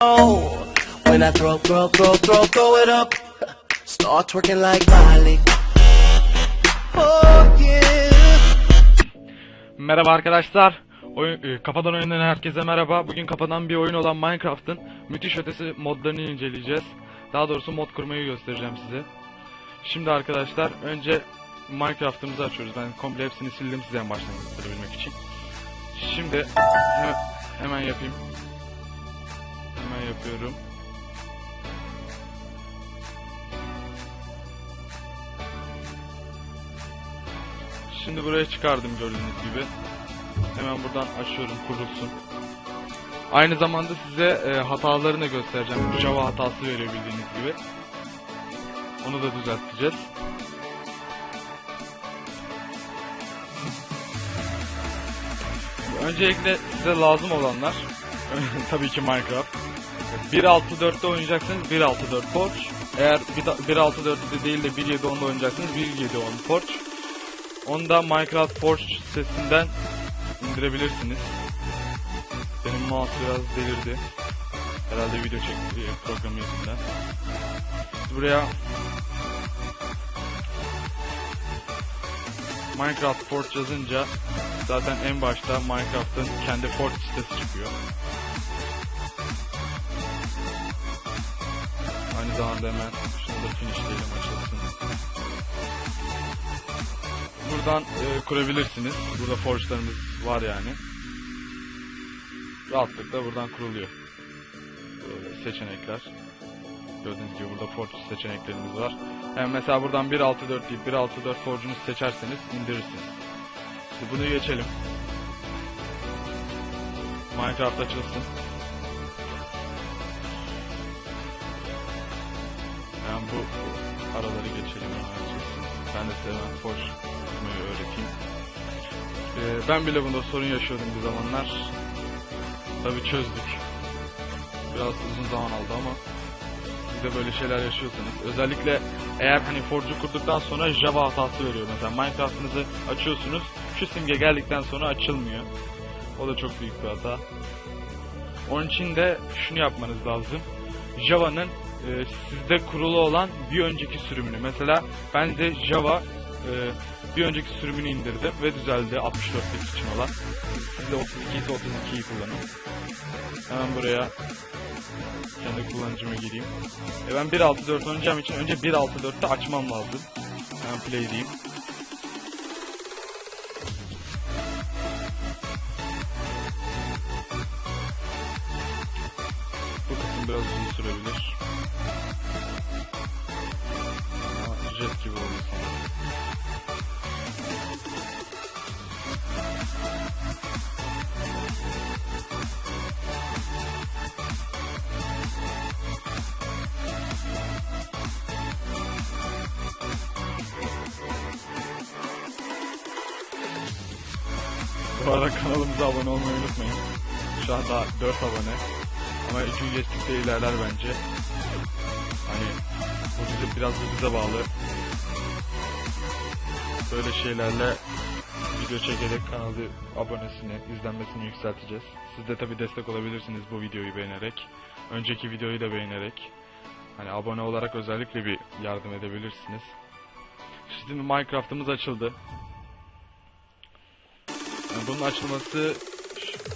When I throw, throw, throw, throw, throw it up, start twerking like Miley. Oh yeah. Merhaba arkadaşlar. Oyun, e, kafadan oyundan herkese merhaba. Bugün kafadan bir oyun olan Minecraft'ın müthiş ötesi modlarını inceleyeceğiz. Daha doğrusu mod kurmayı göstereceğim size. Şimdi arkadaşlar önce Minecraft'ımızı açıyoruz. Ben komple hepsini sildim size en baştan gösterebilmek için. Şimdi he- hemen yapayım. Hemen yapıyorum. Şimdi buraya çıkardım gördüğünüz gibi. Hemen buradan açıyorum kurulsun. Aynı zamanda size e, hatalarını göstereceğim. Java hatası veriyor bildiğiniz gibi. Onu da düzelteceğiz. Öncelikle size lazım olanlar tabii ki Minecraft. 1.6.4'te oynayacaksanız 1.6.4 Forge. Eğer 1.6.4'te değil de 1.7.10'da oynayacaksınız 1.7.10 Forge. Onu da Minecraft Forge sitesinden indirebilirsiniz. Benim mouse biraz delirdi. Herhalde video çekti program yüzünden. Buraya Minecraft Forge yazınca zaten en başta Minecraft'ın kendi Forge sitesi çıkıyor. Aynı zamanda hemen şunu da finishleyelim açılsın. Buradan e, kurabilirsiniz. Burada forge'larımız var yani. Rahatlıkla buradan kuruluyor. Böyle seçenekler. Gördüğünüz gibi burada forge seçeneklerimiz var. Yani mesela buradan 1.6.4 deyip 1.6.4 forge'unuzu seçerseniz indirirsiniz. Şimdi bunu geçelim. Minecraft açılsın. Hemen açılsın. Ben de size hemen forge öğreteyim. Ee, ben bile bunda sorun yaşıyordum bir zamanlar. Tabi çözdük. Biraz uzun zaman aldı ama siz de böyle şeyler yaşıyorsanız özellikle eğer hani Forge'u kurduktan sonra Java hatası veriyor mesela Minecraft'ınızı açıyorsunuz şu simge geldikten sonra açılmıyor. O da çok büyük bir hata. Onun için de şunu yapmanız lazım. Java'nın e, sizde kurulu olan bir önceki sürümünü mesela ben de Java e, bir önceki sürümünü indirdim ve düzeldi 64 bit için olan. Siz de 32 ise 32'yi kullanın. Hemen buraya kendi kullanıcıma gireyim. E ben 1.6.4 oynayacağım için önce 1.6.4'te açmam lazım. Hemen play diyeyim. Bu kısım biraz uzun sürebilir. Arada kanalımıza abone olmayı unutmayın. Şu an daha 4 abone. Ama 2 gün geçtikçe ilerler bence. Hani bu bize biraz da bize bağlı. Böyle şeylerle video çekerek kanalı abonesini, izlenmesini yükselteceğiz. Siz de tabi destek olabilirsiniz bu videoyu beğenerek. Önceki videoyu da beğenerek. Hani abone olarak özellikle bir yardım edebilirsiniz. Şimdi Minecraft'ımız açıldı. Yani bunun açılması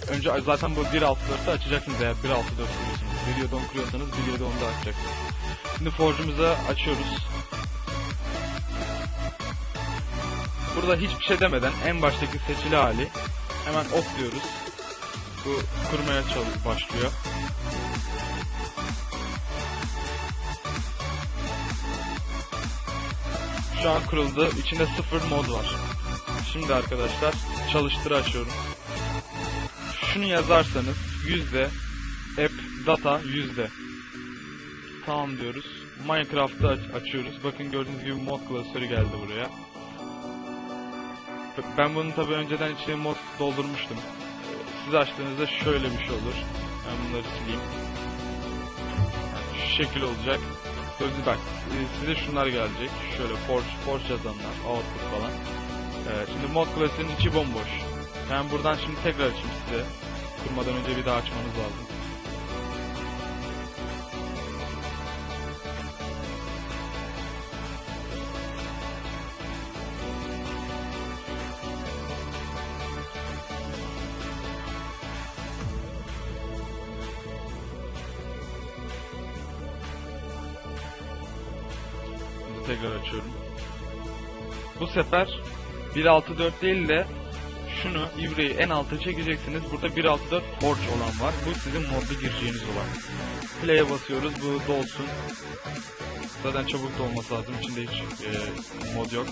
önce zaten bu 1.6.4'te açacaksınız eğer 1.6.4 kuruyorsunuz. Videoda onu kuruyorsanız videoda onu da açacaksınız. Şimdi Forge'umuzu açıyoruz. Burada hiçbir şey demeden en baştaki seçili hali hemen ok diyoruz. Bu kurmaya çal- başlıyor. Şu an kuruldu. İçinde sıfır mod var. Şimdi arkadaşlar çalıştır açıyorum. Şunu yazarsanız yüzde app data yüzde. Tamam diyoruz. Minecraft'ı aç- açıyoruz. Bakın gördüğünüz gibi mod klasörü geldi buraya. Ben bunu tabi önceden içine mod doldurmuştum. Siz açtığınızda şöyle bir şey olur. Ben bunları sileyim. Şu şekil olacak. Gördüğünüz bak e, size şunlar gelecek. Şöyle Forge, Forge yazanlar, Output falan. Evet, şimdi mod klasörün içi bomboş. Ben buradan şimdi tekrar açayım size. Kurmadan önce bir daha açmanız lazım. Şimdi tekrar açıyorum. Bu sefer 1.6.4 değil de şunu ivreyi en alta çekeceksiniz. Burada 1.6.4 Forge olan var. Bu sizin modda gireceğiniz olan. Play'e basıyoruz. Bu dolsun. Zaten çabuk dolması lazım. İçinde hiç e, mod yok.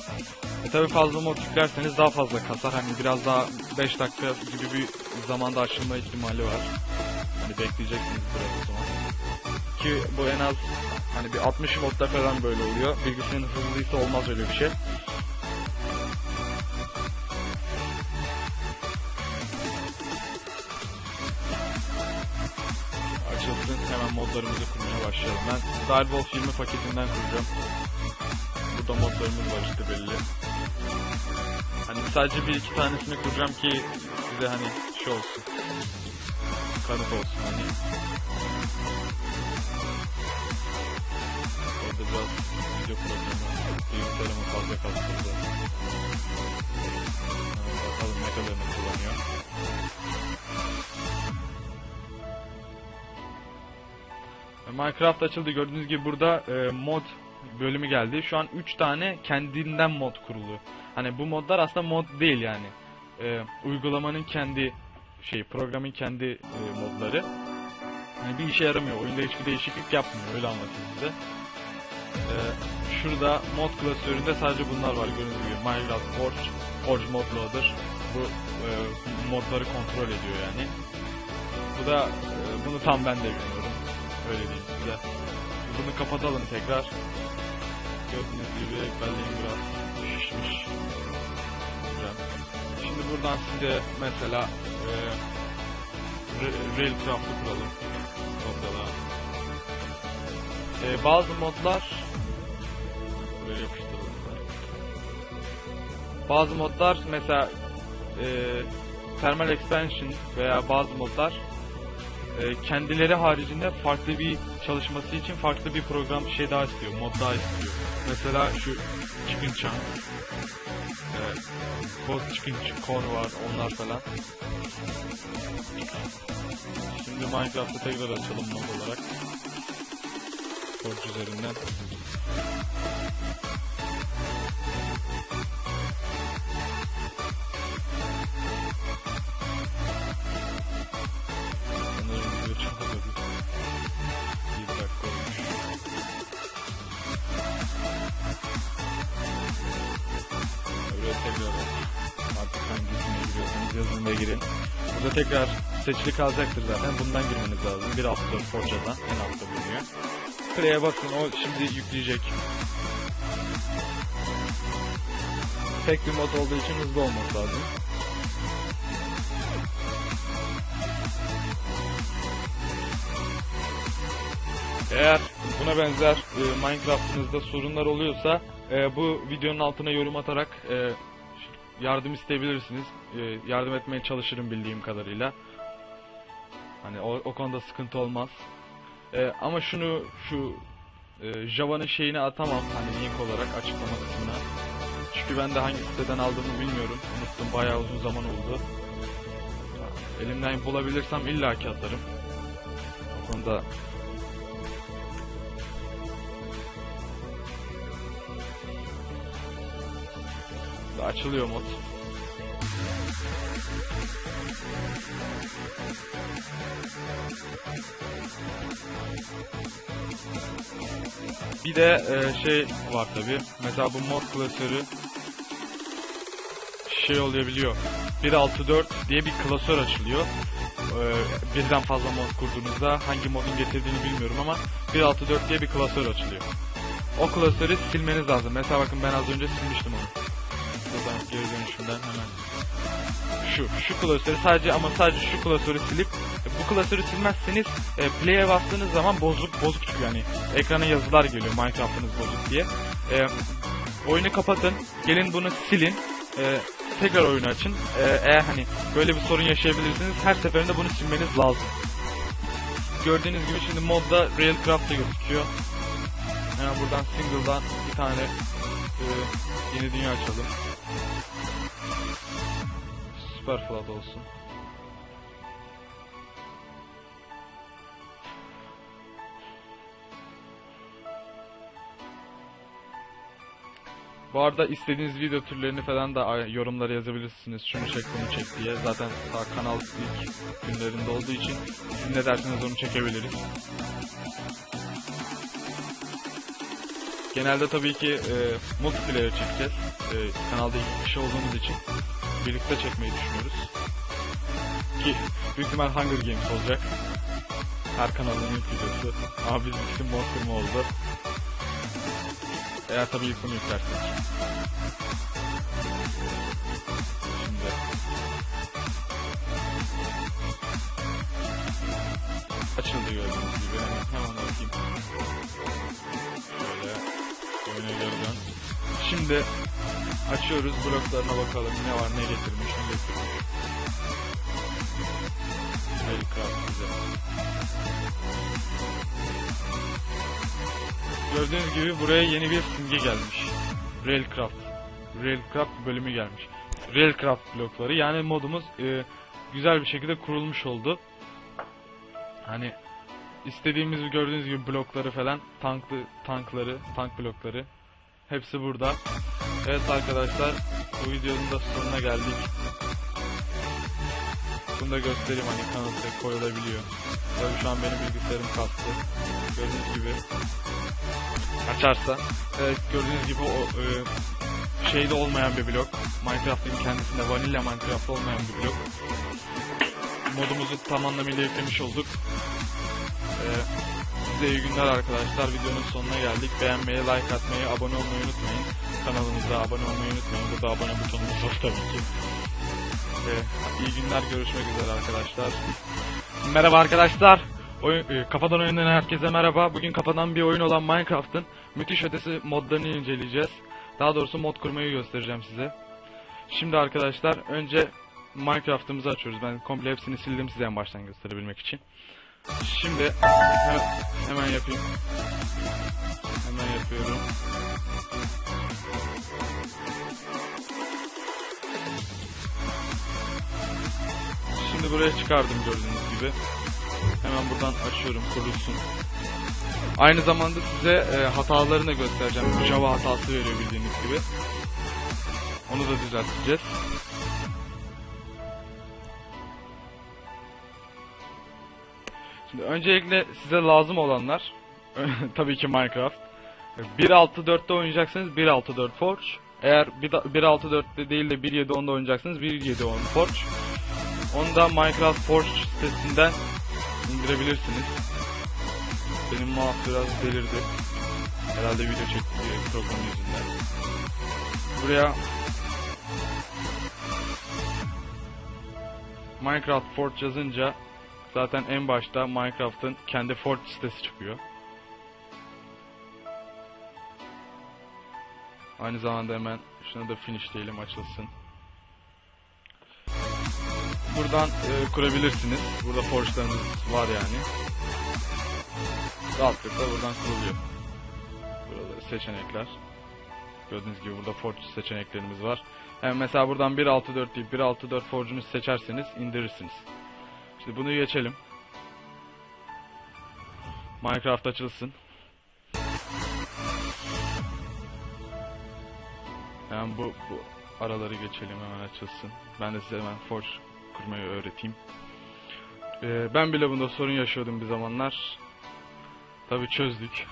E tabi fazla mod yüklerseniz daha fazla kasar. Hani biraz daha 5 dakika gibi bir zamanda açılma ihtimali var. Hani bekleyeceksiniz biraz o zaman. Ki bu en az hani bir 60 modda falan böyle oluyor. Bilgisayarın hızlıysa olmaz öyle bir şey. Direwolf 20 paketinden kuracağım. Burada modlarımız var işte belli. Hani sadece bir iki tanesini kuracağım ki size hani şey olsun. Kanıt olsun hani. Orada biraz video var. Bilgisayarımı fazla kastırdı. Bakalım ne kadarını kullanıyor. Minecraft açıldı gördüğünüz gibi burada e, mod bölümü geldi. Şu an 3 tane kendinden mod kurulu. Hani bu modlar aslında mod değil yani. E, uygulamanın kendi şey programın kendi e, modları. Yani bir işe yaramıyor. Oyunda hiçbir değişiklik yapmıyor. Öyle anlatayım size. E, şurada mod klasöründe sadece bunlar var gördüğünüz gibi. Minecraft Forge, Forge Mod Loader. Bu e, modları kontrol ediyor yani. Bu da e, bunu tam ben de bilmiyorum. Öyle diyeyim size. Bunu kapatalım tekrar. Gördüğünüz gibi ekberliğim biraz şişmiş. Güzel. Şimdi buradan size mesela e, Re- Railcraft'ı kuralım. Mesela. E, bazı modlar buraya yapıştıralım. da. Bazı modlar mesela e, Thermal Expansion veya bazı modlar kendileri haricinde farklı bir çalışması için farklı bir program şey daha istiyor, mod daha istiyor. Mesela şu Chicken Chunk, e, Boz Chicken Core var, onlar falan. Şimdi Minecraft'ı tekrar açalım mod olarak. Forge üzerinden. Tekrar artık hangisine giriyorsanız yazılımaya girin. Burada tekrar seçili kalacaktır zaten. Bundan girmeniz lazım. Bir hafta Forca'dan en altta bulunuyor. Play'e basın o şimdi yükleyecek. Tek bir mod olduğu için hızlı olması lazım. Eğer buna benzer e, Minecraft'ınızda sorunlar oluyorsa e, bu videonun altına yorum atarak e, yardım isteyebilirsiniz. E, yardım etmeye çalışırım bildiğim kadarıyla. Hani o, o konuda sıkıntı olmaz. E, ama şunu şu e, Java'nın şeyini atamam hani link olarak açıklama kısmına. Çünkü ben de hangi siteden aldığımı bilmiyorum. Unuttum bayağı uzun zaman oldu. Elimden bulabilirsem illaki atarım. O konuda açılıyor mod. Bir de e, şey var tabi. Mesela bu mod klasörü şey olabiliyor. 1.6.4 diye bir klasör açılıyor. Ee, birden fazla mod kurduğunuzda hangi modun getirdiğini bilmiyorum ama 1.6.4 diye bir klasör açılıyor. O klasörü silmeniz lazım. Mesela bakın ben az önce silmiştim onu. Buradan geri dönüşümden hemen. Şu, şu klasörü sadece ama sadece şu klasörü silip e, bu klasörü silmezseniz e, play'e bastığınız zaman bozuk bozuk çıkıyor yani ekrana yazılar geliyor Minecraft'ınız bozuk diye. E, oyunu kapatın, gelin bunu silin. E, tekrar oyunu açın. E, eğer hani böyle bir sorun yaşayabilirsiniz her seferinde bunu silmeniz lazım. Gördüğünüz gibi şimdi modda Railcraft'ta gözüküyor. Hemen buradan single'dan bir tane e, yeni dünya açalım. Süper Flood olsun. Bu arada istediğiniz video türlerini falan da yorumlara yazabilirsiniz. Şunu çek bunu çek diye. Zaten daha kanal ilk günlerinde olduğu için siz ne derseniz onu çekebiliriz. Genelde tabii ki e, multiplayer çekeceğiz. E, kanalda iki kişi olduğumuz için birlikte çekmeyi düşünüyoruz. Ki büyük ihtimal Hunger Games olacak. Her kanalın ilk videosu. Ama bizim için mod kurma oldu. Eğer tabii bunu yüklersek. Şimdi. Açıldı gördüğünüz gibi. Hemen bakayım. Şöyle. Dön. Şimdi açıyoruz bloklarına bakalım ne var ne getirmiş ne getirmiş. Minecraft bize. Gördüğünüz gibi buraya yeni bir simge gelmiş. Railcraft. Railcraft bölümü gelmiş. Railcraft blokları yani modumuz e, güzel bir şekilde kurulmuş oldu. Hani istediğimiz gördüğünüz gibi blokları falan tanklı tankları, tank blokları hepsi burada. Evet arkadaşlar bu videonun da sonuna geldik. Bunu da göstereyim hani kanalda koyulabiliyor. Tabii şu an benim bilgisayarım kastı. Gördüğünüz gibi açarsa. Evet gördüğünüz gibi o e, şeyde olmayan bir blok. Minecraft'ın kendisinde vanilla Minecraft olmayan bir blok. Modumuzu tam anlamıyla yüklemiş olduk. E, size iyi günler arkadaşlar. Videonun sonuna geldik. Beğenmeyi, like atmayı, abone olmayı unutmayın. Kanalımıza abone olmayı unutmayın. Burada abone butonumuz var tabii ki. E, iyi günler. Görüşmek üzere arkadaşlar. Merhaba arkadaşlar. Oyun, e, kafadan oyundan herkese merhaba. Bugün kafadan bir oyun olan Minecraft'ın müthiş ötesi modlarını inceleyeceğiz. Daha doğrusu mod kurmayı göstereceğim size. Şimdi arkadaşlar önce Minecraft'ımızı açıyoruz. Ben komple hepsini sildim size en baştan gösterebilmek için. Şimdi he- hemen yapayım. Hemen yapıyorum. Şimdi buraya çıkardım gördüğünüz gibi. Hemen buradan açıyorum kurulsun. Aynı zamanda size e, hatalarını da göstereceğim. Java hatası veriyor bildiğiniz gibi. Onu da düzelteceğiz. Şimdi öncelikle size lazım olanlar tabii ki Minecraft. 1.6.4'te oynayacaksanız 1.6.4 Forge. Eğer 1.6.4'te değil de 1.7.10'da oynayacaksınız 1.7.10 Forge. Onu da Minecraft Forge sitesinden indirebilirsiniz. Benim mouse biraz delirdi. Herhalde video çektiği program yüzünden. Buraya Minecraft Forge yazınca zaten en başta Minecraft'ın kendi Forge sitesi çıkıyor. Aynı zamanda hemen şunu da finish diyelim açılsın. Buradan e, kurabilirsiniz. Burada forge'larınız var yani. Rahatlıkla buradan kuruluyor. Burada seçenekler. Gördüğünüz gibi burada forge seçeneklerimiz var. Hem mesela buradan 1.6.4 deyip 1.6.4 forge'unu seçerseniz indirirsiniz. Şimdi bunu geçelim. Minecraft açılsın. Hemen bu, bu araları geçelim hemen açılsın. Ben de size hemen Forge kurmayı öğreteyim. Ee, ben bile bunda sorun yaşıyordum bir zamanlar. Tabi çözdük.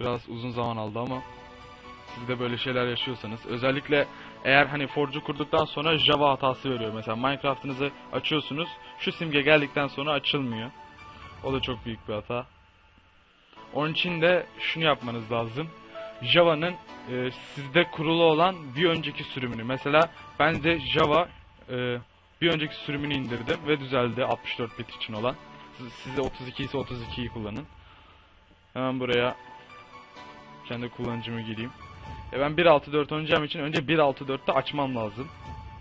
Biraz uzun zaman aldı ama siz de böyle şeyler yaşıyorsanız özellikle eğer hani Forge'u kurduktan sonra Java hatası veriyor. Mesela Minecraft'ınızı açıyorsunuz. Şu simge geldikten sonra açılmıyor. O da çok büyük bir hata. Onun için de şunu yapmanız lazım. Java'nın e, sizde kurulu olan bir önceki sürümünü. Mesela ben de Java e, bir önceki sürümünü indirdim ve düzeldi 64 bit için olan. Siz- Sizde 32 ise 32'yi kullanın. Hemen buraya kendi kullanıcımı gireyim. E ben 1.6.4 oynayacağım için önce 1.6.4'te açmam lazım.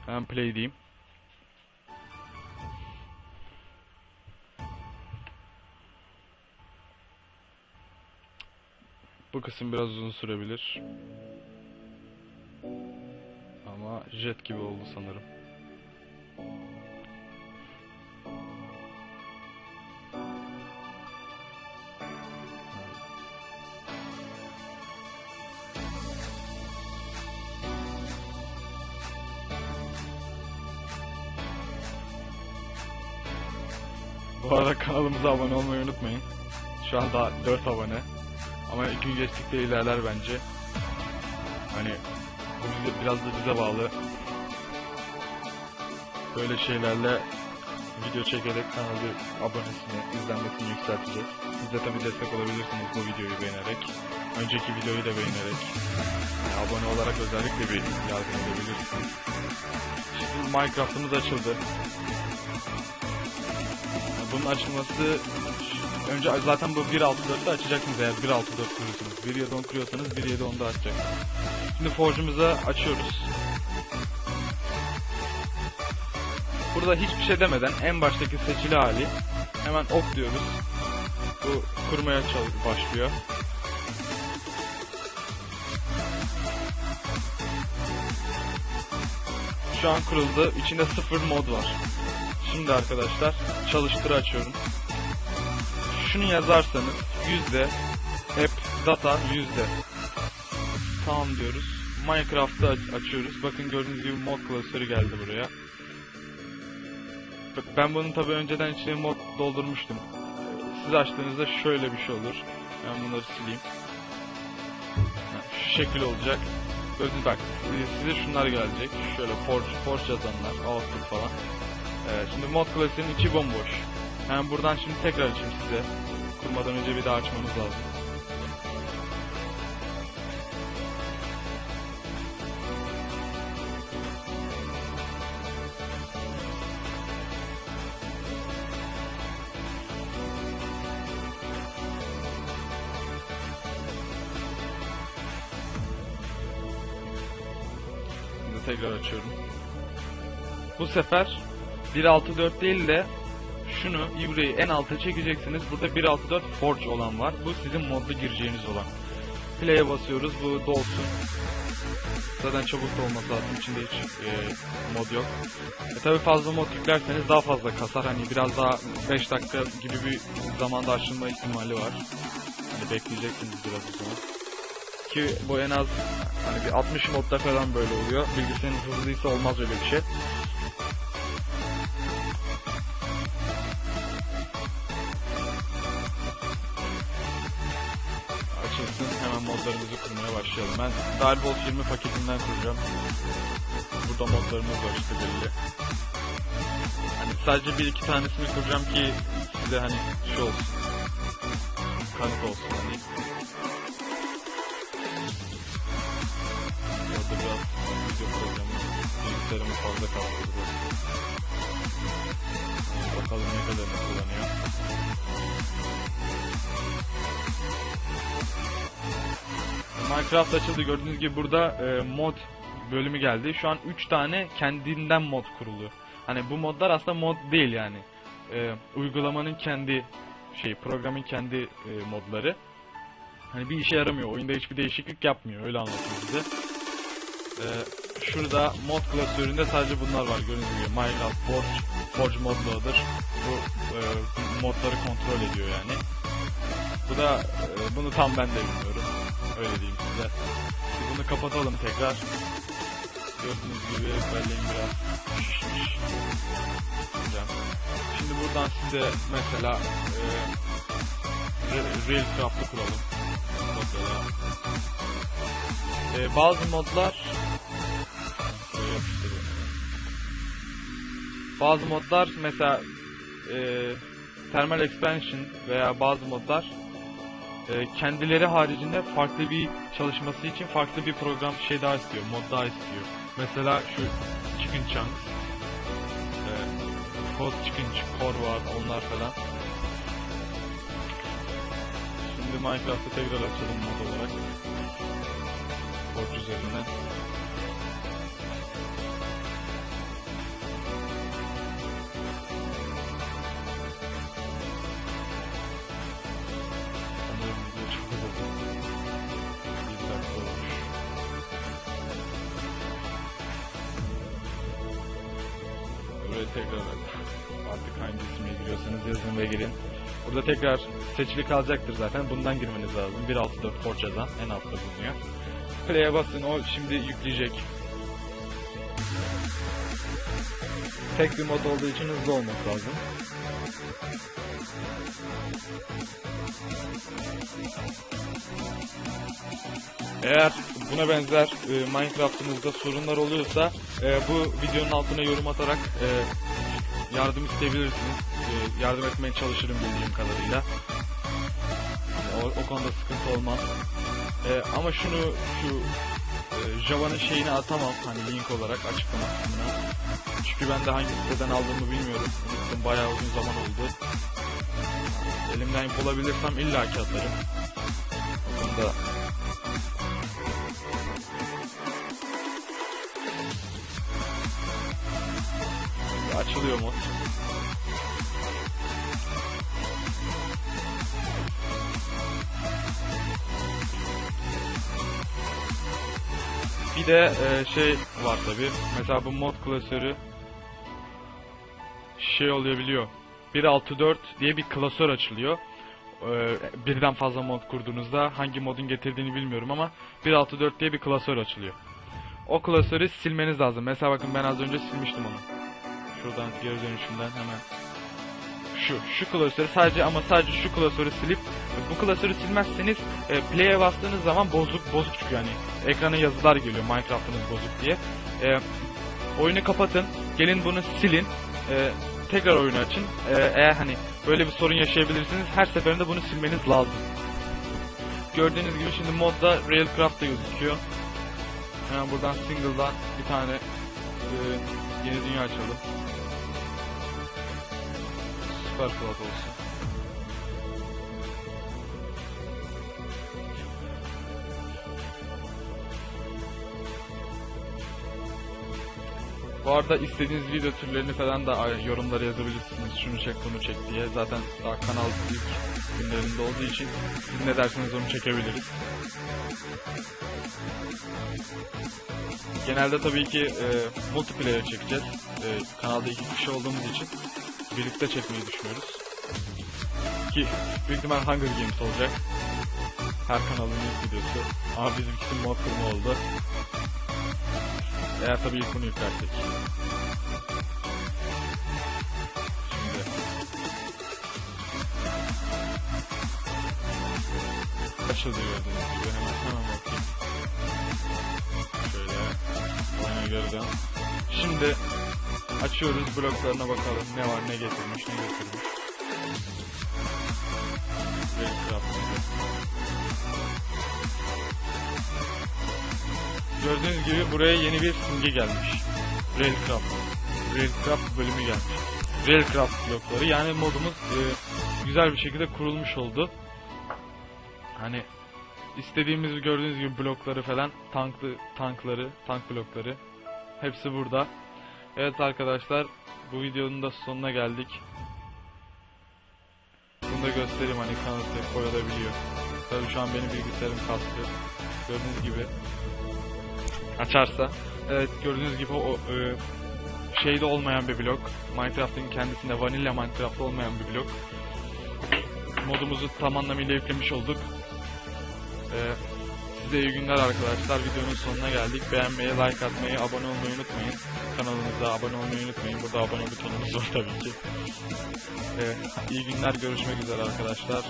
Hemen play diyeyim. Bu kısım biraz uzun sürebilir. Ama jet gibi oldu sanırım. Bu arada kanalımıza abone olmayı unutmayın. Şu an daha 4 abone. Ama iki gün geçtikçe ilerler bence. Hani bu bize, biraz da bize bağlı. Böyle şeylerle video çekerek kanalı abonesini, izlenmesini yükselteceğiz. Siz de tabi destek olabilirsiniz bu videoyu beğenerek. Önceki videoyu da beğenerek. Abone olarak özellikle bir yardım edebilirsiniz. Minecraft'ımız açıldı. Bunun açılması önce zaten bu 1.6.4'te açacaksınız eğer 1.6.4 kuruyorsanız. 1.7.10 kuruyorsanız 1.7.10'da açacaksınız. Şimdi Forge'umuzu açıyoruz. Burada hiçbir şey demeden en baştaki seçili hali hemen ok diyoruz. Bu kurmaya çal- başlıyor. Şu an kuruldu. İçinde sıfır mod var. Şimdi arkadaşlar çalıştır açıyorum. Şunu yazarsanız yüzde hep data yüzde. Tamam diyoruz. Minecraft'ı aç- açıyoruz. Bakın gördüğünüz gibi mod klasörü geldi buraya. Bak ben bunun tabi önceden içine mod doldurmuştum. Siz açtığınızda şöyle bir şey olur. Ben bunları sileyim. Şu şekil olacak. Gördüğünüz bak size şunlar gelecek. Şöyle Forge, Forge yazanlar, Output falan. Evet, şimdi mod klasiğinin içi bomboş. Hemen buradan şimdi tekrar açayım size. Kurmadan önce bir daha açmamız lazım. Sefer 1.6.4 değil de şunu yüreği en alta çekeceksiniz. Burada 1.6.4 Forge olan var. Bu sizin modda gireceğiniz olan. Play'e basıyoruz. Bu dolsun. Zaten çabuk da olması lazım. İçinde hiç e, mod yok. E tabi fazla mod yüklerseniz daha fazla kasar. Hani biraz daha 5 dakika gibi bir zamanda açılma ihtimali var. Hani bekleyeceksiniz biraz o zaman. Ki bu en az hani bir 60 modda falan böyle oluyor. Bilgisayarın hızlıysa olmaz öyle bir şey. Başlayalım. Ben Darbolt 20 paketinden kuracağım. Burada modlarımız var işte belli. Hani sadece bir iki tanesini kuracağım ki size hani şey olsun. Kanıt olsun hani. Orada biraz video programı bilgisayarımı fazla kaldırdı. Bakalım ne kadarını kullanıyor. Minecraft açıldı gördüğünüz gibi burada e, mod bölümü geldi. Şu an 3 tane kendinden mod kurulu. Hani bu modlar aslında mod değil yani. E, uygulamanın kendi şey programın kendi e, modları. Hani bir işe yaramıyor. Oyunda hiçbir değişiklik yapmıyor. Öyle anlatayım size. E, şurada mod klasöründe sadece bunlar var gördüğünüz gibi. Minecraft Forge, Forge mod loader. Bu e, modları kontrol ediyor yani. Bu da e, bunu tam ben de bilmiyorum. Öyle diyeyim size. Bunu kapatalım tekrar. Gördüğünüz gibi belleğim biraz şişmiş. Şimdi buradan size mesela e, Railcraft'ı kuralım. Mesela. E, bazı modlar bazı modlar mesela e, Thermal Expansion veya bazı modlar e, kendileri haricinde farklı bir çalışması için farklı bir program şey daha istiyor, mod daha istiyor. Mesela şu Chicken Chunks, e, Code Chicken Core var, onlar falan. Şimdi Minecraft'ı tekrar açalım mod olarak. Forge üzerinden. Ve girin. Burada tekrar seçili kalacaktır zaten. Bundan girmeniz lazım. 1.6.4 Forge yazan en altta bulunuyor. Play'e basın o şimdi yükleyecek. Tek bir mod olduğu için hızlı olması lazım. Eğer buna benzer e, Minecraft'ınızda sorunlar oluyorsa e, bu videonun altına yorum atarak e, yardım isteyebilirsiniz. Yardım etmeye çalışırım bildiğim kadarıyla. O, o konuda sıkıntı olmaz. E, ama şunu şu e, Java'nın şeyini atamam hani link olarak açıklama kısmına. Çünkü ben de hangi siteden aldığımı bilmiyorum. Unuttum bayağı uzun zaman oldu. Elimden bulabilirsem illaki atarım. O konuda açılıyor mod. Bir de e, şey var tabi. Mesela bu mod klasörü şey olabiliyor. 1.6.4 diye bir klasör açılıyor. Ee, birden fazla mod kurduğunuzda hangi modun getirdiğini bilmiyorum ama 1.6.4 diye bir klasör açılıyor. O klasörü silmeniz lazım. Mesela bakın ben az önce silmiştim onu. Şuradan geri dönüşümden hemen. Şu, şu klasörü sadece ama sadece şu klasörü silip bu klasörü silmezseniz e, play'e bastığınız zaman bozuk bozuk çıkıyor yani. Ekrana yazılar geliyor Minecraft'ınız bozuk diye. E, oyunu kapatın. Gelin bunu silin. E, tekrar oyunu açın. E, eğer hani böyle bir sorun yaşayabilirsiniz her seferinde bunu silmeniz lazım. Gördüğünüz gibi şimdi modda Railcraft da gözüküyor. Hemen buradan single'dan bir tane e, yeni dünya açalım. Süper Cloud olsun. Bu arada istediğiniz video türlerini falan da yorumlara yazabilirsiniz. Şunu çek bunu çek diye. Zaten daha kanal ilk günlerinde olduğu için siz ne derseniz onu çekebiliriz. Genelde tabii ki e, multiplayer çekeceğiz. E, kanalda iki kişi olduğumuz için birlikte çekmeyi düşünüyoruz. Ki büyük ihtimal Hunger Games olacak. Her kanalın ilk videosu. Ama bizimkisi mod kurma oldu. Eğer tabii ilk bunu yüklersek. Şimdi. Açıldı gördüğünüz gibi. Hemen, hemen bakayım. Şöyle. Oyuna dön. Şimdi açıyoruz bloklarına bakalım ne var ne getirmiş ne gibi. Gördüğünüz gibi buraya yeni bir simge gelmiş. Railcraft. Railcraft bölümü gelmiş. Railcraft blokları yani modumuz e, güzel bir şekilde kurulmuş oldu. Hani istediğimiz gördüğünüz gibi blokları falan tanklı tankları, tank blokları hepsi burada. Evet arkadaşlar bu videonun da sonuna geldik. Bunu da göstereyim hani kanıtı koyulabiliyor. Tabii şu an benim bilgisayarım kastı. Gördüğünüz gibi açarsa. Evet gördüğünüz gibi o e, şeyde olmayan bir blok. Minecraft'ın kendisinde vanilla Minecraft'ta olmayan bir blok. Modumuzu tam anlamıyla yüklemiş olduk. E, size iyi günler arkadaşlar. Videonun sonuna geldik. Beğenmeyi, like atmayı, abone olmayı unutmayın. Kanalımıza abone olmayı unutmayın. Burada abone butonumuz var tabii ki. E, iyi günler. Görüşmek üzere arkadaşlar.